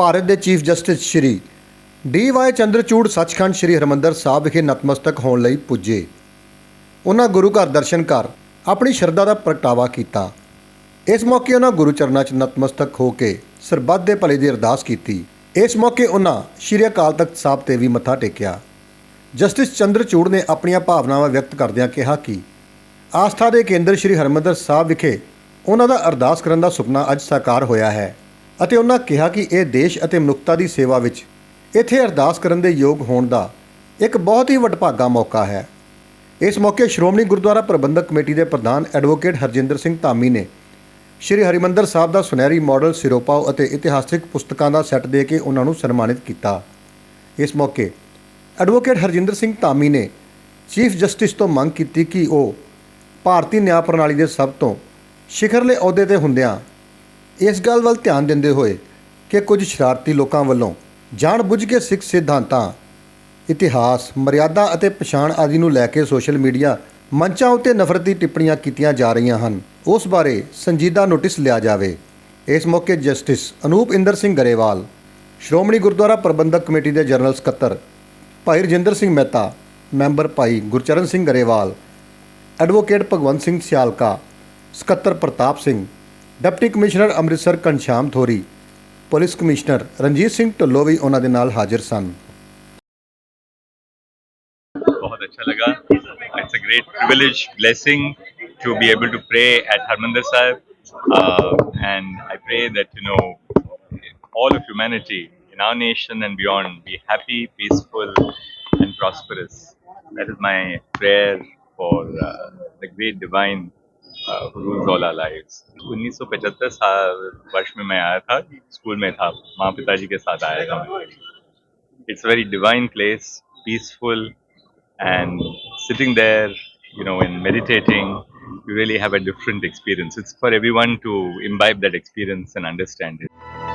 ਭਾਰਤ ਦੇ chief justice Shri D Y Chandrachud Sachkhand Shri Harmandir Sahib ਵਿਖੇ ਨਤਮਸਤਕ ਹੋਣ ਲਈ ਪੁੱਜੇ। ਉਹਨਾਂ ਗੁਰੂ ਘਰ ਦਰਸ਼ਨ ਕਰ ਆਪਣੀ ਸ਼ਰਧਾ ਦਾ ਪ੍ਰਗਟਾਵਾ ਕੀਤਾ। ਇਸ ਮੌਕੇ ਉਹਨਾਂ ਗੁਰੂ ਚਰਨਾਂ 'ਚ ਨਤਮਸਤਕ ਹੋ ਕੇ ਸਰਬੱਤ ਦੇ ਭਲੇ ਦੀ ਅਰਦਾਸ ਕੀਤੀ। ਇਸ ਮੌਕੇ ਉਹਨਾਂ ਸ਼੍ਰੀ ਅਕਾਲ ਤਖਤ ਸਾਹਿਬ ਤੇ ਵੀ ਮੱਥਾ ਟੇਕਿਆ। ਜਸਟਿਸ ਚੰਦਰਚੂੜ ਨੇ ਆਪਣੀਆਂ ਭਾਵਨਾਵਾਂ ਵਿਅਕਤ ਕਰਦਿਆਂ ਕਿਹਾ ਕਿ ਆਸਥਾ ਦੇ ਕੇਂਦਰ ਸ਼੍ਰੀ ਹਰਿਮੰਦਰ ਸਾਹਿਬ ਵਿਖੇ ਉਹਨਾਂ ਦਾ ਅਰਦਾਸ ਕਰਨ ਦਾ ਸੁਪਨਾ ਅੱਜ ਸਾਕਾਰ ਹੋਇਆ ਹੈ। ਅਤੇ ਉਹਨਾਂ ਕਿਹਾ ਕਿ ਇਹ ਦੇਸ਼ ਅਤੇ ਮਨੁੱਖਤਾ ਦੀ ਸੇਵਾ ਵਿੱਚ ਇੱਥੇ ਅਰਦਾਸ ਕਰਨ ਦੇ ਯੋਗ ਹੋਣ ਦਾ ਇੱਕ ਬਹੁਤ ਹੀ ਵਡਭਾਗਾ ਮੌਕਾ ਹੈ। ਇਸ ਮੌਕੇ ਸ਼੍ਰੋਮਣੀ ਗੁਰਦੁਆਰਾ ਪ੍ਰਬੰਧਕ ਕਮੇਟੀ ਦੇ ਪ੍ਰਧਾਨ ਐਡਵੋਕੇਟ ਹਰਜਿੰਦਰ ਸਿੰਘ ਧਾਮੀ ਨੇ ਸ਼੍ਰੀ ਹਰਿਮੰਦਰ ਸਾਹਿਬ ਦਾ ਸੁਨਹਿਰੀ ਮਾਡਲ ਸਿਰੋਪਾਓ ਅਤੇ ਇਤਿਹਾਸਿਕ ਪੁਸਤਕਾਂ ਦਾ ਸੈੱਟ ਦੇ ਕੇ ਉਹਨਾਂ ਨੂੰ ਸਨਮਾਨਿਤ ਕੀਤਾ। ਇਸ ਮੌਕੇ ਐਡਵੋਕੇਟ ਹਰਜਿੰਦਰ ਸਿੰਘ ਧਾਮੀ ਨੇ ਚੀਫ ਜਸਟਿਸ ਤੋਂ ਮੰਗ ਕੀਤੀ ਕਿ ਉਹ ਭਾਰਤੀ ਨਿਆਂ ਪ੍ਰਣਾਲੀ ਦੇ ਸਭ ਤੋਂ ਸਿਖਰਲੇ ਅਹੁਦੇ ਤੇ ਹੁੰਦਿਆਂ ਇਸ ਗੱਲ ਵੱਲ ਧਿਆਨ ਦਿੰਦੇ ਹੋਏ ਕਿ ਕੁਝ ਸ਼ਰਾਰਤੀ ਲੋਕਾਂ ਵੱਲੋਂ ਜਾਣਬੁੱਝ ਕੇ ਸਿੱਖ ਸਿਧਾਂਤਾਂ, ਇਤਿਹਾਸ, ਮਰਿਆਦਾ ਅਤੇ ਪਛਾਣ ਆਦਿ ਨੂੰ ਲੈ ਕੇ ਸੋਸ਼ਲ ਮੀਡੀਆ ਮੰਚਾਂ ਉੱਤੇ ਨਫ਼ਰਤ ਦੀ ਟਿੱਪਣੀਆਂ ਕੀਤੀਆਂ ਜਾ ਰਹੀਆਂ ਹਨ। ਉਸ ਬਾਰੇ ਸੰਜੀਦਾ ਨੋਟਿਸ ਲਿਆ ਜਾਵੇ। ਇਸ ਮੌਕੇ ਜਸਟਿਸ ਅਨੂਪ ਇੰਦਰ ਸਿੰਘ ਗਰੇਵਾਲ, ਸ਼੍ਰੋਮਣੀ ਗੁਰਦੁਆਰਾ ਪ੍ਰਬੰਧਕ ਕਮੇਟੀ ਦੇ ਜਨਰਲ ਸਕੱਤਰ ਭਾਈ ਰਜਿੰਦਰ ਸਿੰਘ ਮਹਿਤਾ, ਮੈਂਬਰ ਭਾਈ ਗੁਰਚਰਨ ਸਿੰਘ ਗਰੇਵਾਲ, ਐਡਵੋਕੇਟ ਭਗਵੰਤ ਸਿੰਘ ਸਿਆਲਕਾ, ਸਕੱਤਰ Partap Singh deputy commissioner Amritsar Ghanshyam Thori police commissioner Ranjit Singh Dhillon ਵੀ ਉਹਨਾਂ ਦੇ ਨਾਲ ਹਾਜ਼ਰ ਸਨ ਬਹੁਤ ਅੱਛਾ ਲੱਗਾ it's a great privilege blessing to be able to pray at Harmandir Sahib and I pray that you know all of humanity in our nation and beyond be happy, peaceful, and prosperous. That is my prayer for uh, the great divine uh, who rules all our lives 1975 साल वर्ष में मैं आया था school में था माँ पिताजी के साथ आया था मैं it's a very divine place, peaceful, and sitting there, you know, and meditating, you really have a different experience. It's for everyone to imbibe that experience and understand it.